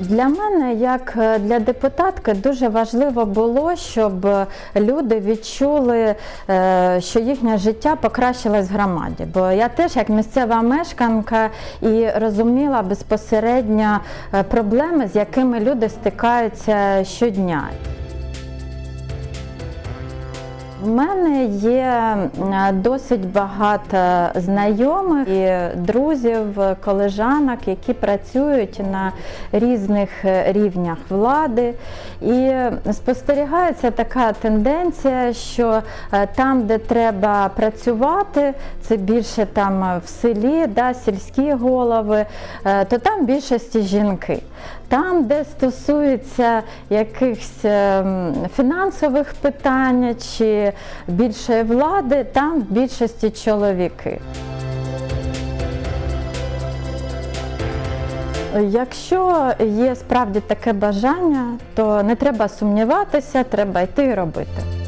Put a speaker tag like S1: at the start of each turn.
S1: Для мене, як е, для депутатки, дуже важливо було, щоб люди відчули, е, що їхнє життя покращилось в громаді. Бо я теж, як місцева мешканка, і розуміла безпосередньо е, проблеми, з якими люди стикаються щодня. У мене є досить багато знайомих і друзів, колежанок, які працюють на різних е, рівнях влади. І спостерігається така тенденція, що е, там, де треба працювати, це більше там в селі, да, сільські голови, е, то там більшості жінки. Там, де стосується якихось ем, фінансових питань чи більшої влади, там в більшості чоловіки. Якщо є справді таке бажання, то не треба сумніватися, треба йти і робити.